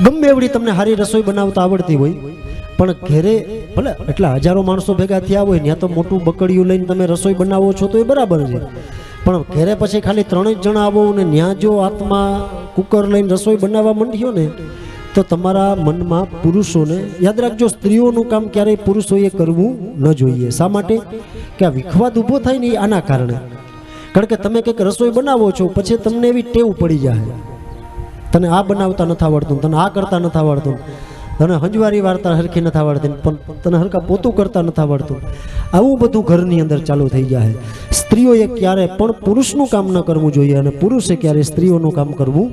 ગમે એવડી તમને સારી રસોઈ બનાવતા આવડતી હોય, પણ ઘેરે ભલે એટલા હજારો માણસો ભેગા થયા હોય ત્યાં તો મોટું બકડિયું લઈને તમે રસોઈ બનાવો છો તો એ બરાબર છે. પણ ઘેરે પછી ખાલી ત્રણ જ જણા આવો ને ત્યાં જો આત્મા કુકર લઈને રસોઈ બનાવવા માંડ્યો ને, તો તમારા મનમાં પુરુષોને યાદ રાખજો, સ્ત્રીઓનું કામ ક્યારેય પુરુષોએ કરવું ન જોઈએ. શા માટે? કે આ વિખવાદ ઊભો થાય ને આના કારણે. કારણ કે તમે કંઈક રસોઈ બનાવો છો, પછી તમને એવી ટેવ પડી જાય. તને આ બનાવતા નથી આવડતું, તને આ કરતા નથી આવડતું. તને હંજવારી વાર્તા હરખી નથી આવડતી, પણ તને હરખા પોતું કરતા નથી આવડતું. આવું બધું ઘરની અંદર ચાલુ થઈ જાય સ્ત્રીઓએ ક્યારે પણ પુરુષનું કામ ન કરવું જોઈએ અને પુરુષે ક્યારે સ્ત્રીઓનું કામ કરવું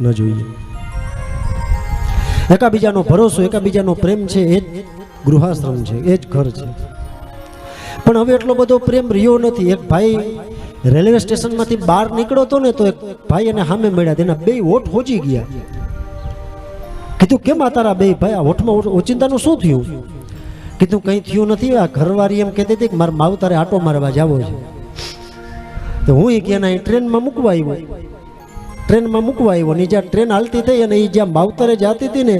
ન જોઈએ. એકાબીજાનો ભરોસો, એકાબીજાનો પ્રેમ છે, એ જ ગૃહાશ્રમ છે, એ જ ઘર છે. પણ હવે એટલો બધો પ્રેમ રહ્યો નથી. એક ભાઈ રેલવે સ્ટેશનમાંથી બહાર નીકળો ને તો એક ભાઈ એને સામે મળ્યા. તેના બે હોઠ હોજી ગયા. કીધું, કેમ આ તારા બે ભાઈ? આ હોઠમાં ઓચિંતાનું શું થયું? કીધું, કંઈ થયું નથી. આ ઘરવાળી એમ કહેતી હતી કે મારા માવતારે આટો મારવા જાવો છે. તો હું એ એના ટ્રેનમાં મૂકવા આવ્યો. ટ્રેનમાં મૂકવા આવ્યો ને જ્યાં ટ્રેન હાલતી થઈ અને એ જ્યાં માવતરે જતી હતી ને,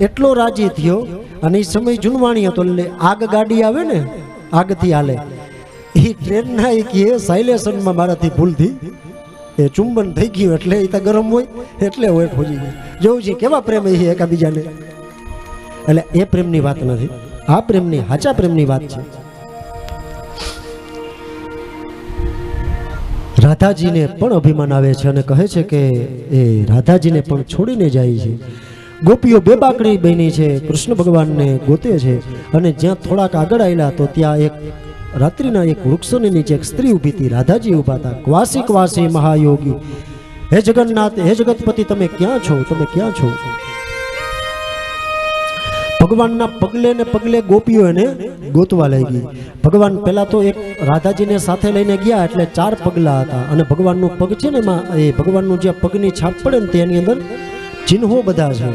એટલો રાજી થયો અને એ સમય જૂનવાણી હતો. એટલે આગ ગાડી આવે ને, આગથી હાલે. એ ટ્રેનના એ સાયલેશનમાં મારાથી ભૂલથી એ ચુંબન થઈ ગયું એટલે એ તો ગરમ હોય, એટલે હોય ખોજી ગયું. જોઉં છે કેવા પ્રેમ એ એકાબીજાને? એટલે એ પ્રેમની વાત નથી, આ પ્રેમની, સાચા પ્રેમની વાત છે. રાધાજીને પણ અભિમાન આવે છે અને કહે છે કે એ રાધાજીને પણ છોડીને જાય છે. ગોપીઓ બે બાકડી બની છે, કૃષ્ણ ભગવાનને ગોતે છે અને જ્યાં થોડાક આગળ આવેલા તો ત્યાં એક રાત્રિના એક વૃક્ષની નીચે એક સ્ત્રી ઊભી હતી. રાધાજી ઊભા હતા. ક્વાસી ક્વાસી મહાયોગી. હે જગન્નાથ, હે જગતપતિ, તમે ક્યાં છો? તમે ક્યાં છો? ભગવાનના પગલે ને પગલે ગોપીઓ એને ગોતવા લાગી. ભગવાન પહેલા તો એક રાધાજીને સાથે લઈને ગયા એટલે ચાર પગલા હતા. અને ભગવાનનું પગ છે ને એમાં, એ ભગવાનનું જે પગની છાપ પડે ને તેની અંદર ચિહ્નો બધા છે.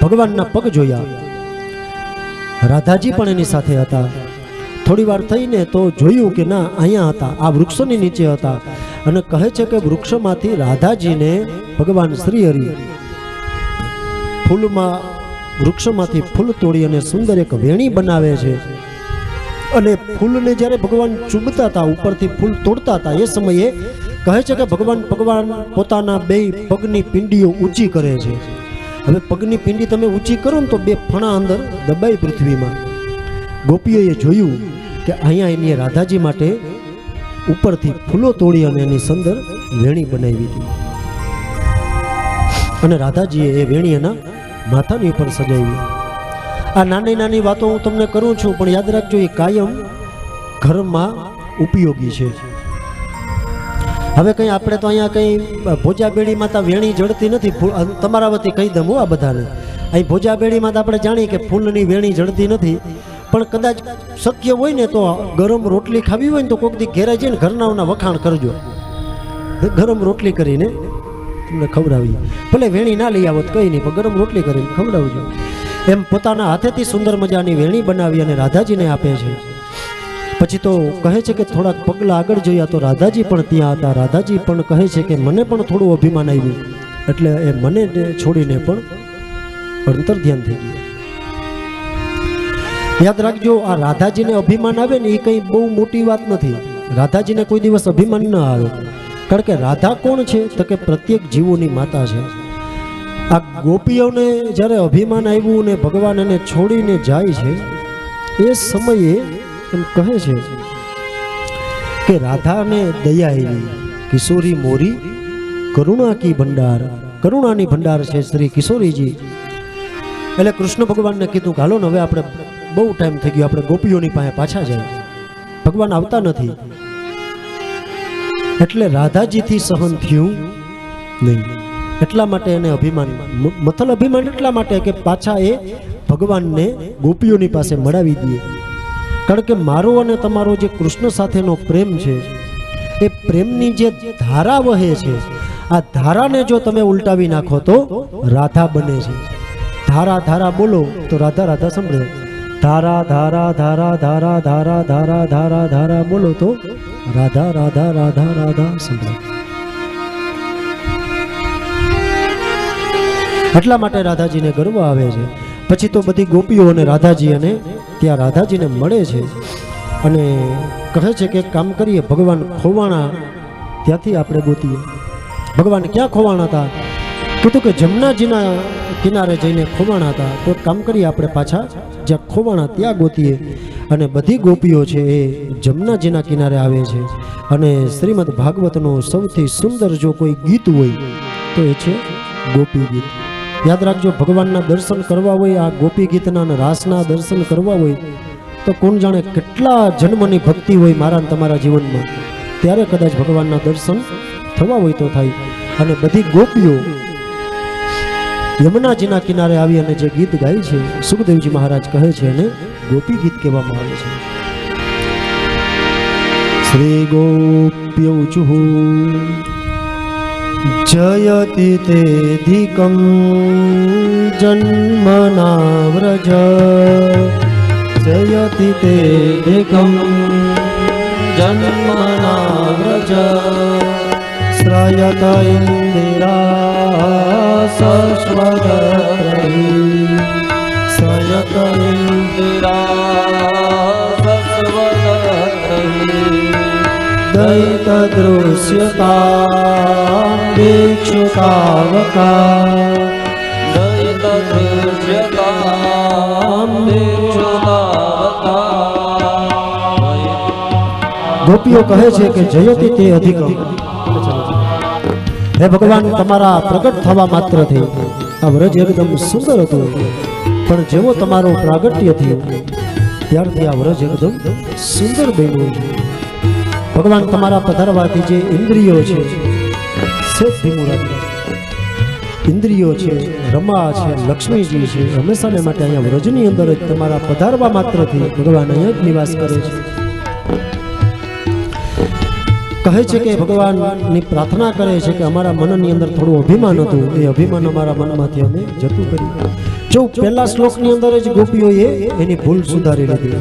ભગવાનના પગ જોયા. રાધાજી પણ એની સાથે હતા. થોડી વાર થઈને તો જોયું કે ના, અહીંયા હતા. આ વૃક્ષોની નીચે હતા. અને કહે છે કે વૃક્ષમાંથી રાધાજીને ભગવાન શ્રી હરિ ફૂલમાં, વૃક્ષમાંથી ફૂલ તોડી અને સુંદર એક વેણી બનાવે છે. અને ફૂલને જ્યારે ભગવાન ચૂબતા હતા, ઉપરથી ફૂલ તોડતા હતા, એ સમયે કહે છે કે ભગવાન ભગવાન પોતાના બે પગની પિંડીઓ ઊંચી કરે છે. હવે પગની પિંડી તમે ઊંચી કરો ને તો બે ફણા અંદર દબાઈ પૃથ્વીમાં. ગોપીઓએ જોયું કે અહીંયા એની રાધાજી માટે ઉપરથી ફૂલો તોડી અને એની સંદર વેણી બનાવી હતી. અને રાધાજીએ એ વેણી એના માથાની ઉપર સજાવી. આ નાની નાની વાતો હું તમને કરું છું, પણ યાદ રાખજો, એ કાયમ ઘરમાં ઉપયોગી છે. હવે કંઈ આપણે તો અહીંયા કંઈ ભોજાબેડી માતા વેણી જડતી નથી તમારા વતી કહી દઉં આ બધાને. અહીં ભોજાબેડીમાં તો આપણે જાણીએ કે ફૂલની વેણી જડતી નથી. પણ કદાચ શક્ય હોય ને તો ગરમ રોટલી ખાવી હોય ને તો કોઈક દી ઘેરે જઈને ઘરનાઓના વખાણ કરજો. ગરમ રોટલી કરીને તમને ખવડાવીએ. ભલે વેણી ના લઈ આવો તો કંઈ નહીં, પણ ગરમ રોટલી કરીને ખવડાવજો. એમ પોતાના હાથેથી સુંદર મજાની વેણી બનાવી અને રાધાજીને આપે છે. પછી તો કહે છે કે થોડાક પગલાં આગળ જોયા તો રાધાજી પણ ત્યાં હતા. રાધાજી પણ કહે છે કે મને પણ થોડું અભિમાન આવ્યું. એટલે એ મને છોડીને પણ અંતર ધ્યાન થઈ ગયું. યાદ રાખજો, આ રાધાજીને અભિમાન આવે ને એ કંઈ બહુ મોટી વાત નથી. રાધાજીને કોઈ દિવસ અભિમાન ન આવે. કારણ કે રાધા કોણ છે? તો કે પ્રત્યેક જીવોની માતા છે. આ ગોપીઓને જ્યારે અભિમાન આવ્યું ને ભગવાન એને છોડીને જાય છે, એ સમયે એમ કહે છે કે રાધાને દયા આવી. કિશોરી મોરી, કરુણા કી ભંડાર. કરુણાની ભંડાર છે શ્રી કિશોરીજી. એટલે કૃષ્ણ ભગવાનને કીધું હાલો ને હવે આપણે બહુ ટાઈમ થઈ ગયો. આપણે ગોપીઓની પાસે પાછા જાય ભગવાન આવતા નથી. એટલે રાધાજીથી સહન થયું નહીં. એટલા માટે એને અભિમાન મથલ અભિમાન એટલા માટે કે પાછા એ ભગવાનને ગોપીઓની પાસે મળાવી દે કારણ કે મારો અને તમારો જે કૃષ્ણ સાથેનો પ્રેમ છે, એ પ્રેમની જે ધારા વહે છે, આ ધારાને જો તમે ઉલટાવી નાખો તો રાધા બને છે. ધારા ધારા બોલો તો રાધા રાધા સંભળે. ધારા ધારા ધારા ધારા ધારા ધારા ધારા ધારા, બોલો તો. રાધા રાધા રાધા રાધા, સંભળાય. એટલા માટે રાધાજીને ગર્વ આવે છે. પછી તો બધી ગોપીઓ અને રાધાજી અને ત્યાં રાધાજીને મળે છે. અને કહે છે કે કામ કરીએ, ભગવાન ખોવાણા, ત્યાંથી આપણે ગોતીએ. ભગવાન ક્યાં ખોવાણા હતા? કીધું કે જમનાજીના કિનારે જઈને ખોવાણા હતા. તો કામ કરીએ આપણે પાછા. જ્યાં ખોવાણા ત્યાં ગોતીએ. અને બધી ગોપીઓ છે એ જમનાજીના કિનારે આવે છે. અને શ્રીમદ ભાગવતનું સૌથી સુંદર જો કોઈ ગીત હોય, તો એ છે ગોપી ગીત. યાદ રાખજો, ભગવાનના દર્શન કરવા હોય, આ ગોપી ગીતના અને રાસના દર્શન કરવા હોય, તો કોણ જાણે કેટલા જન્મની ભક્તિ હોય મારા તમારા જીવનમાં. ત્યારે કદાચ ભગવાનના દર્શન થવા હોય તો થાય. અને બધી ગોપીઓ યમુનાજીના કિનારે આવી અને જે ગીત ગાય છે, સુખદેવજી મહારાજ કહે છે એને ગોપી ગીત કહેવામાં આવે છે. શ્રી ગોપ્યૌચુઃ જયતિ તેધિકં જન્મના વ્રજ જયતિ તેધિકં જન્મના વ્રજ શ્રયત ઇન્દિરા સસ્વદત્રહી શ્રયત ઇન્દિરા દૈતદૃશ્યતા દીક્ષુતાવકા ગોપીઓ કહે છે કે જયતિ તે અધિક હે ભગવાન, તમારા પ્રગટ થવા માત્રથી આ વ્રજ એકદમ સુંદર હતું. પણ જેવો તમારો પ્રાગટ્ય થયું, ત્યારથી આ વ્રજ એકદમ સુંદર બન્યું. ભગવાન, તમારા પધારવાથી જે ઇન્દ્રિયો છે. ઇન્દ્રિયો છે રમા છે, લક્ષ્મીજી છે, હંમેશાને માટે અહીંયા વ્રજની અંદર જ તમારા પધારવા માત્રથી ભગવાન અહીંયા જ નિવાસ કરે છે. કહે છે કે ભગવાનની પ્રાર્થના કરે છે કે અમારા મનની અંદર થોડું અભિમાન હતું. એ અભિમાન અમારા મનમાંથી અમે જતું કરી જો પહેલા શ્લોકની અંદર જ ગોપીઓએ એની ભૂલ સુધારી લીધી.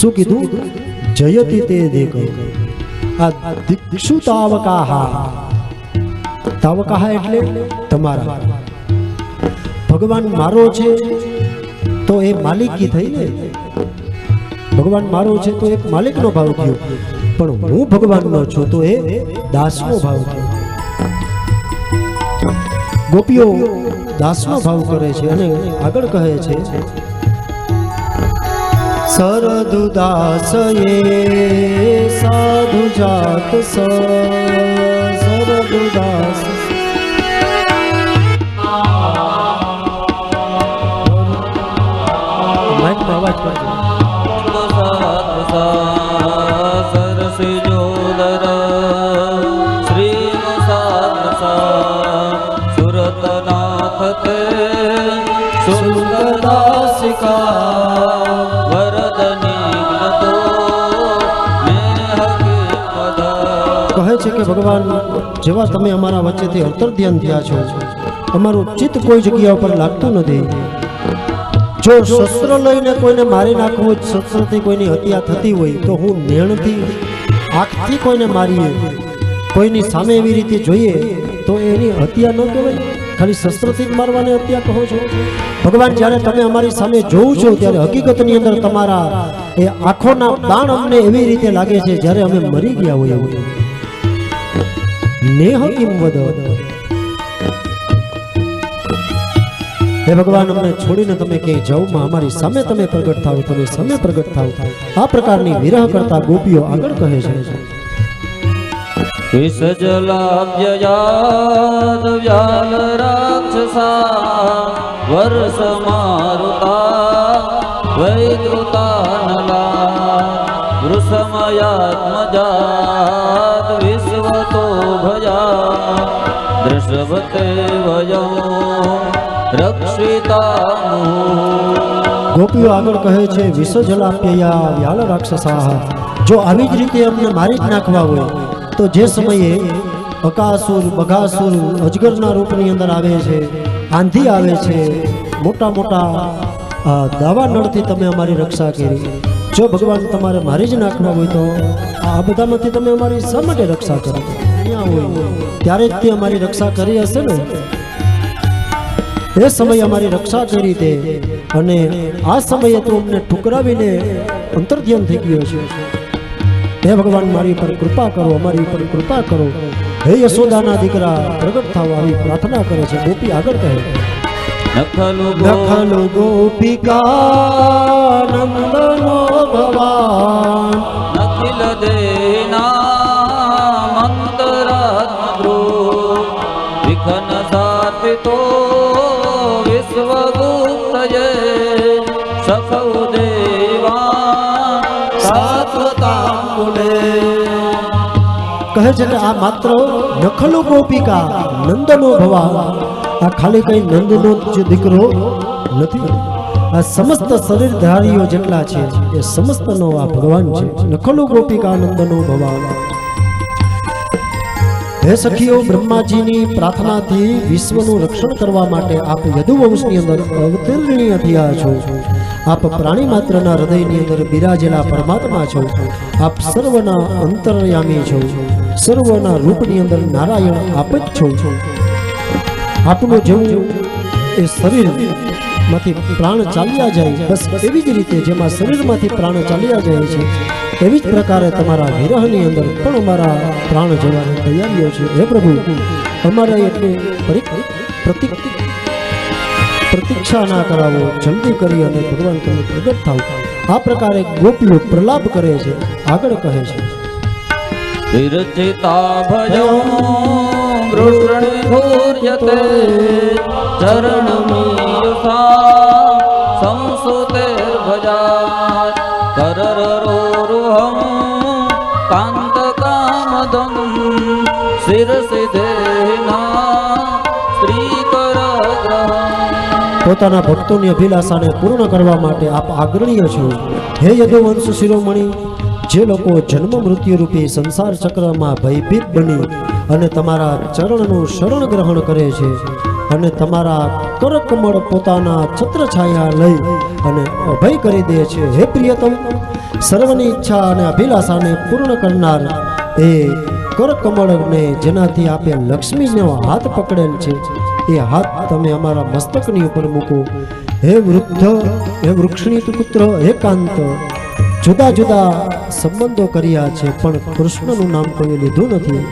શું કીધું? જયતી તે દેખ. આ દીક્ષુ તાવકાહા. તાવકાહા એટલે તમારા. ભગવાન મારો છે, તો એ માલિકી થઈ ને? ભગવાન મારો છે તો એક માલિકનો ભાવ થયો પણ હું ભગવાનનો છું તો એ દાસનો ભાવ થયો ગોપીઓ દાસનો ભાવ કરે છે અને આગળ કહે છે સરદુ દાસ એ સાધુ જાત સરદુ દાસ. માઇકમાં અવાજ કરજો. કહે છે કે ભગવાન જેવા તમે અમારા વચ્ચેથી અંતર ધ્યાન થયા છો અમારું ચિત્ત કોઈ જગ્યા ઉપર લાગતું નથી. જો શસ્ત્ર લઈને કોઈને મારી નાખવું હોય, શસ્ત્રથી કોઈની હત્યા થતી હોય તો હું નેણથી આંખથી કોઈને મારીએ. કોઈની સામે એવી રીતે જોઈએ તો એની હત્યા ન કહેવાય. ખાલી શસ્ત્રથી જ મારવાની હત્યા કહો છો? ભગવાન જ્યારે તમે અમારી સામે જોઉં છો ત્યારે હકીકતની અંદર તમારા એ આંખોના બાણ અમને એવી રીતે લાગે છે જ્યારે અમે મરી ગયા હોય એવું. નેહ કિમ વદ હે ભગવાન, અમને છોડીને તમે ક્યાંય જાવમાં અમારી સામે તમે પ્રગટ થાવ તમે સામે પ્રગટ થાવ આ પ્રકારની વિરહ કરતા ગોપીઓ આગળ કહે છે. વિસજલાભ્યયાદ વ્યાલ રાક્ષસા, વર્ષ મારુતા વૈદ્રુતાનલા વૃષમયાત્મજાત રક્ષિતા ગોપીઓ આગળ કહે છે વિસજલાપ્યયા વ્યાલ રાક્ષસા જો આવી જ રીતે અમને મારી જ નાખવા હોય તો જે સમયે બકાસુર બઘાસુર અજગરના રૂપની અંદર આવે છે આંધી આવે છે મોટા મોટા દાવા નળથી તમે અમારી રક્ષા કરી। જો ભગવાન તમારે મારી જ નાખવા હોય તો, આ બધામાંથી તમે અમારી શા માટે રક્ષા કરો? બન્યા હોય ત્યારે જ તે અમારી રક્ષા કરી હશે ને? એ સમયે અમારી રક્ષા કરી દે અને આ સમયે તું અમને ઠુકરાવીને અંતર્ધ્યાન થઈ ગયો છે હે ભગવાન મારી ઉપર કૃપા કરો અમારી ઉપર કૃપા કરો. હે યશોદાના દીકરા પ્રગટ થાવ આવી પ્રાર્થના કરે છે ગોપી આગળ કહે. નખલુ ગોપિકા કહે છે કે આ માત્ર નખલો ગોપિકા, નંદનો ભવા આ ખાલી કઈ નંદનો જ દીકરો નથી. આ સમસ્ત શરીરધારીઓ જેટલા છે, એ સમસ્તનો આ ભગવાન છે. નખલો ગોપિકા, નંદનો ભવા હે સખીઓ, બ્રહ્માજીની પ્રાર્થનાથી વિશ્વનું રક્ષણ કરવા માટે આપ યદુવંશની અંદર અવતીર્ણીય થયા છો. આપ પ્રાણી માત્રના હૃદયની અંદર બિરાજેલા પરમાત્મા છો. આપ સર્વના અંતરયામી છો. સર્વના રૂપની અંદર નારાયણ આપ જ છો. આપનું જેવું એ શરીરમાંથી પ્રાણ ચાલ્યા જાય, બસ એવી જ રીતે જેમાં શરીરમાંથી પ્રાણ ચાલ્યા જાય છે, એવી જ પ્રકારે તમારા વિરહની અંદર પણ અમારા પ્રાણ જવાની તૈયારીઓ છે. હે પ્રભુ, અમારે એટલે પરી- પ્રતિક, પ્રતીક્ષા ના કરાવો, જલ્દી કરી અને ભગવાન તમે પ્રગટ થાવ આ પ્રકારે ગોપીઓ પ્રલાપ કરે છે, આગળ કહે છે. વિરચિતા ભજો કૃષ્ણ ભૂર્યતે ચરણમીયુષા સંસુતે ભજા કરરોરુહમ કાંત કામદમ શિરસી દેના શ્રી કર પોતાના ભક્તોની અભિલાષાને પૂર્ણ કરવા માટે આપ આગ્રણીય છો. હે યદુવંશ શિરોમણી જે લોકો જન્મ મૃત્યુ રૂપી સંસાર ચક્રમાં ભયભીત બની અને તમારા ચરણનું શરણ ગ્રહણ કરે છે અને તમારા કરકમળ પોતાના છત્રછાયા લઈ અને અભય કરી દે છે. હે પ્રિયતમ, સર્વની ઈચ્છા અને અભિલાષાને પૂર્ણ કરનાર એ કરકમળને જેનાથી આપે લક્ષ્મીનો હાથ પકડેલ છે, એ હાથ તમે અમારા મસ્તકની ઉપર મૂકો. હે વૃદ્ધ, હે વૃક્ષની પુત્ર, હે કાંત જુદા જુદા સંબંધો કર્યા છે, પણ કૃષ્ણનું નામ કોઈ લીધું નથી.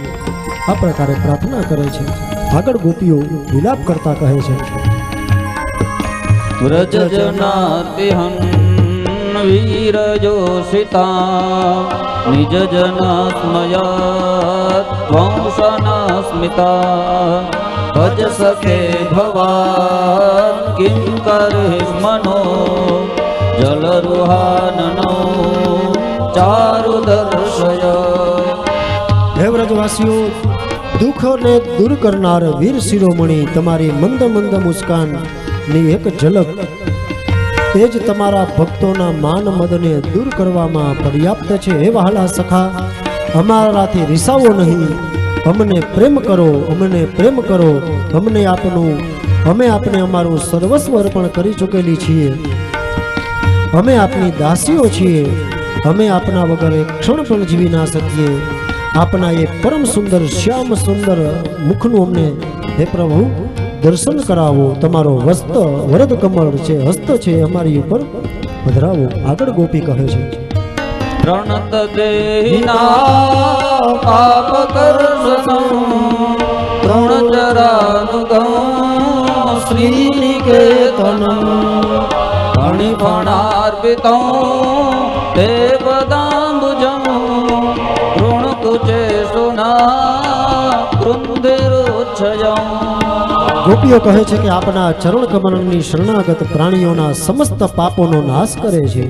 આ પ્રકારે પ્રાર્થના કરે છે. આગળ ગોપીઓ વિલાપ કરતા કહે છે. વીર જોષિતા, નિજ જનાત્મયા વંશના સ્મિતા ભજ સખે ભવાન કિં કરીષ્મનો જલરુહાનનો દુઃખને દૂર કરનાર વીર શિરોમણી તમારી મંદ મંદ મુસ્કાનની એક ઝલક એ જ તમારા ભક્તોના માન મદને દૂર કરવામાં પર્યાપ્ત છે હે વહાલા સખા અમારાથી રિસાવો નહીં અમને પ્રેમ કરો અમને પ્રેમ કરો અમને આપનું અમે આપને અમારું સર્વસ્વ અર્પણ કરી ચૂકેલી છીએ અમે આપની દાસીઓ છીએ. અમે આપના વગર એક ક્ષણ પણ જીવી ના શકીએ. આપના એ પરમ સુંદર શ્યામ સુંદર મુખનું અમને હે પ્રભુ દર્શન કરાવો. તમારો વસ્ત વરદ કમળ છે હસ્ત છે અમારી ઉપર. પધરાવો. આગળ ગોપી કહે છે. પ્રણત દેહિના પાપ કર્ષણમ તૃણચરાનુગમ શ્રીનિકેતનમ ફણિફણાર્પિતમ તે પદાંબુજમ ઋણકુચે સુના કૃંધિરુચ્છયમ ગોપીઓ કહે છે કે આપના ચરણ કમલની શરણાગત પ્રાણીઓના સમસ્ત પાપોનો નાશ કરે છે.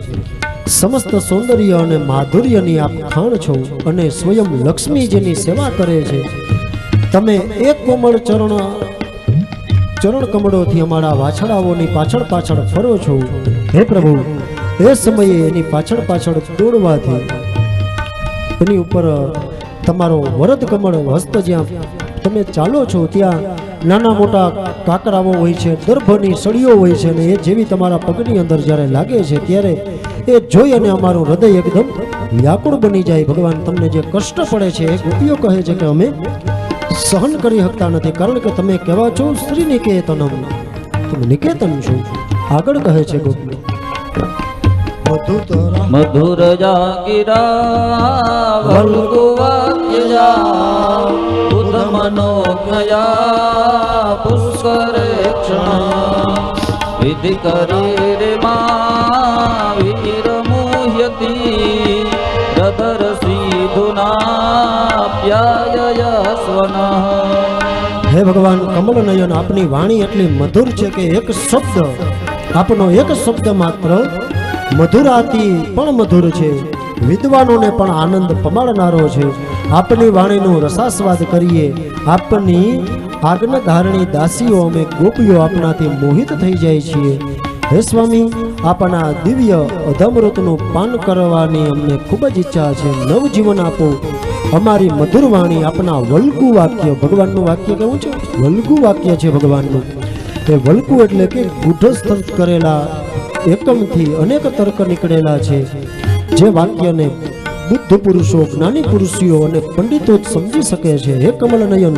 સમસ્ત સૌંદર્ય અને માધુર્યની આપ ખાણ છો અને સ્વયં લક્ષ્મીજીની સેવા કરે છે. તમે એક કોમળ ચરણ ચરણ કમળોથી અમારા વાછડાઓની પાછળ પાછળ ફરો છો. હે પ્રભુ, એ સમયે એની પાછળ પાછળ દોડવાથી એની ઉપર તમારો વરદ કમળ હસ્ત જ્યાં તમે ચાલો છો, ત્યાં નાના મોટા કાકરાઓ હોય છે, દર્ભની સળીઓ હોય છે અને એ જેવી તમારા પગની અંદર જ્યારે લાગે છે, ત્યારે એ જોઈ અને અમારું હૃદય એકદમ વ્યાકુળ બની જાય. ભગવાન, તમને જે કષ્ટ પડે છે એ ગોપીઓ કહે છે કે અમે સહન કરી શકતા નથી કારણ કે તમે કહેવા છો શ્રી નિકેતનમ તમે નિકેતન છો. આગળ કહે છે ગોપી. મધુતરા મધુર જાગીરા વલ્ગુ વાક્યજા બુધ મનોજ્ઞયા પુષ્કરે ક્ષણ. વિધિ કરી રે મા, વીર મુહ્યતી રદર સીધુના પ્યાય હે ભગવાન કમલ નયન આપની વાણી એટલી મધુર છે કે એક શબ્દ, આપનો એક શબ્દ માત્ર મધુરાતી પણ મધુર છે. વિદ્વાનોને પણ આનંદ પમાડનારો છે. આપની વાણીનો રસાસ્વાદ કરીએ. આપની આજ્ઞા ધારણી દાસીઓ અમે ગોપીઓ આપનાથી મોહિત થઈ જાય છીએ. હે સ્વામી, આપના દિવ્ય અધમૃતનું પાન કરવાની અમને ખૂબ જ ઈચ્છા છે. નવજીવન આપો. અમારી મધુર વાણી આપના વલ્ગુ વાક્ય, ભગવાનનું વાક્ય કેવું છે? વલ્ગુ વાક્ય છે ભગવાનનું. તે વલકુ એટલે કે ગુઢસ્થ કરેલા, એકમથી અનેક તર્ક નીકળેલા છે. જે વાક્યને બુદ્ધ પુરુષો, જ્ઞાની પુરુષીઓ અને પંડિતો સમજી શકે છે. હે કમલ નયન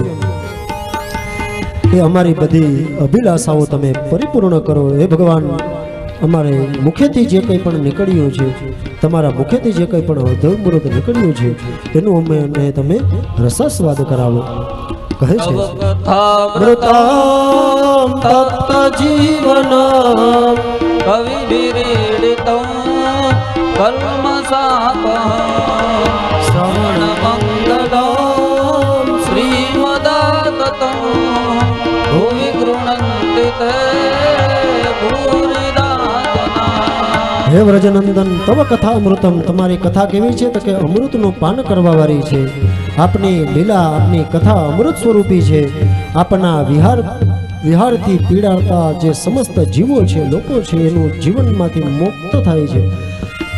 એ અમારી બધી અભિલાષાઓ તમે પરિપૂર્ણ કરો. હે ભગવાન, અમારે મુખેથી જે કંઈ પણ નીકળ્યું છે, તમારા મુખેથી જે કંઈ પણ અધમૃત નીકળ્યું છે, એનું અમે તમે રસાસ્વાદ કરાવો. કહે છે તપ્ત કવિ કર્મ કલ્મસાપ હે વ્રજનંદન, તવ કથા અમૃતમ. તમારી કથા કેવી છે તો કે અમૃતનું પાન કરવા વાળી છે. આપની લીલા, આપની કથા અમૃત સ્વરૂપી છે. આપના વિહાર, વિહારથી પીડાતા જે સમસ્ત જીવો છે, લોકો છે, એનું જીવનમાંથી મુક્ત થાય છે.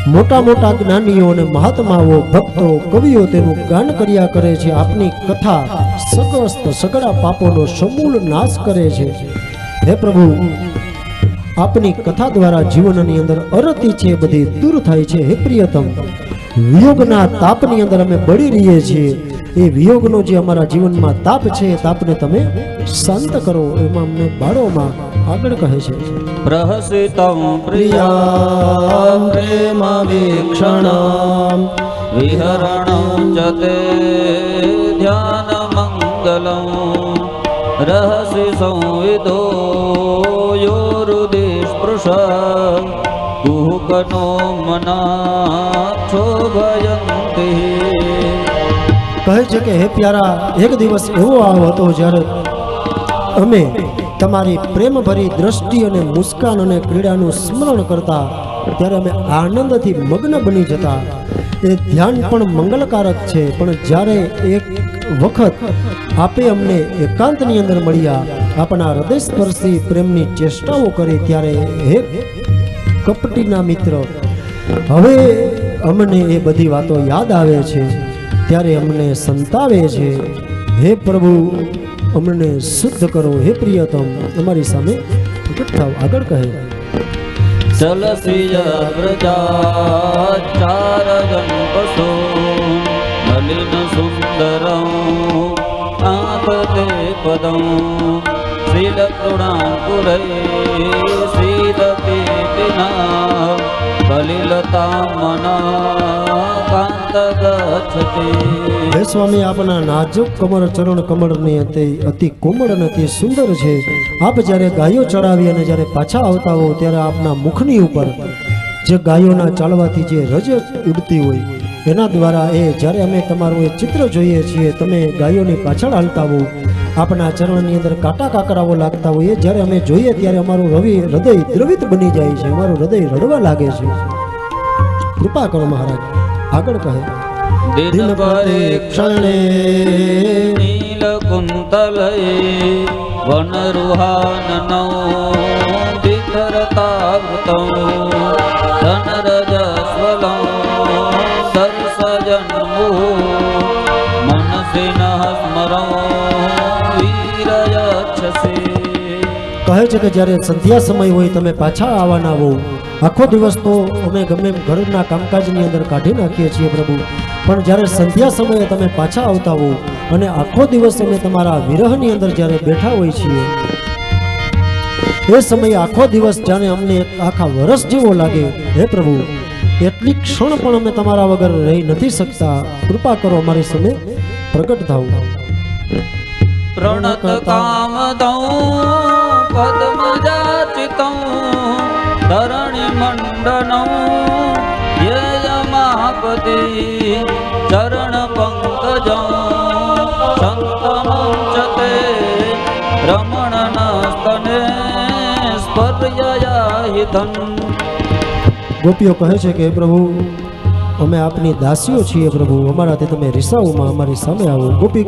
મોટા મોટા જ્ઞાનીઓ અને મહાત્માઓ, ભક્તો, કવિઓ તેનું ગાન કર્યા કરે છે. આપની કથા સગસ્ત સગડા પાપોનો સમૂળ નાશ કરે છે. હે પ્રભુ આપની કથા દ્વારા જીવનની અંદર અરતી છે, બધી દૂર થાય છે. હે પ્રિયતમ, વિયોગના તાપની અંદર અમે બળી રહીએ છીએ. એ વિયોગનો જે અમારા જીવનમાં તાપ છે તાપને તમે શાંત કરો, એમાં અમને બાળોમાં આગળ કહે છે. પ્રહસિતમ પ્રિયા પ્રેમ વીક્ષણ વિહરણ જતે ધ્યાન મંગલમ રહસ્ય સંવિદો શોકનો મનાક્ષો ભજંતે કહે છે કે, હે પ્યારા, એક દિવસ એવો આવ હતો જ્યારે અમે તમારી પ્રેમભરી દ્રષ્ટિ અને મુસ્કાન અને ક્રીડાનું સ્મરણ કરતા, ત્યારે અમે આનંદથી મગ્ન બની જતા. એ ધ્યાન પણ મંગલકારક છે, પણ જ્યારે એક વખત આપે અમને એકાંતની અંદર મળ્યા, આપણા હૃદય સ્પર્શી પ્રેમની ચેષ્ટાઓ કરી, ત્યારે હે કપટીના મિત્ર. હવે અમને એ બધી વાતો યાદ આવે છે, ત્યારે અમને સંતાવે છે. હે પ્રભુ, અમને શુદ્ધ કરો. હે પ્રિયતમ, અમારી સામે આગળ કહે. ચલસી વ્રજાચારજન પશો નલિન સુંદરં આંતતે પદં શ્રીલકૃણાંકુરૈ શ્રીદપી કલિલતા મના સ્વામી, આપના નાજુક કમર ચરણ કમળની અતિ અતિ કોમળ અને અતિ સુંદર છે. આપ જ્યારે ગાયો ચડાવી અને જ્યારે પાછા આવતા હો, ત્યારે આપના મુખની ઉપર જે ગાયોના ચાલવાથી જે રજ ઉડતી હોય, એના દ્વારા એ જ્યારે અમે તમારું એ ચિત્ર જોઈએ છીએ, તમે ગાયોની પાછળ હાલતા હો, આપના ચરણની અંદર કાંટા કાકરાઓ લાગતા હોય જ્યારે અમે જોઈએ ત્યારે અમારું રવિ હૃદય દ્રવિત બની જાય છે, અમારું હૃદય રડવા લાગે છે. કૃપા કરો મહારાજ. આગળ કહે દિન પરીક્ષણે નીલકુંતલય વનરુહાનનૌ વિખરતાવૃતૌ ધનરજસ્વલૌ દર્શજન્મુ મનસી ન સ્મરૌ વીરયચ્છસી. કહે છે કે જ્યારે સંધ્યા સમય હોય તમે પાછા આવવાના હો આખો દિવસ તો અમે ગમે એમ ઘરના કામકાજની અંદર કાઢી નાખીએ છીએ પ્રભુ. પણ જ્યારે સંધ્યા સમયે તમે પાછા આવતા હો અને આખો દિવસ અમે તમારા વિરહની અંદર જ્યારે બેઠા હોઈએ છીએ, એ સમયે આખો દિવસ જાણે અમને આખા વરસ જેવો લાગે. હે પ્રભુ, એટલી ક્ષણ પણ અમે તમારા વગર રહી નથી શકતા. કૃપા કરો અમારી સામે પ્રગટ થાવ. પ્રણત કામદૌ પદ્મજાચિતૌ મંડનૌ યેયમાપતિ ચરણ પંકજૌ. સંતમંચતે રમણ સ્તને સ્પર્યયાહિધન ગોપીઓ કહે છે કે, પ્રભુ, અમે આપની દાસીઓ છીએ પ્રભુ. અમારાથી તમે રિસાઓમાં અમારી સામે આવો. ગોપી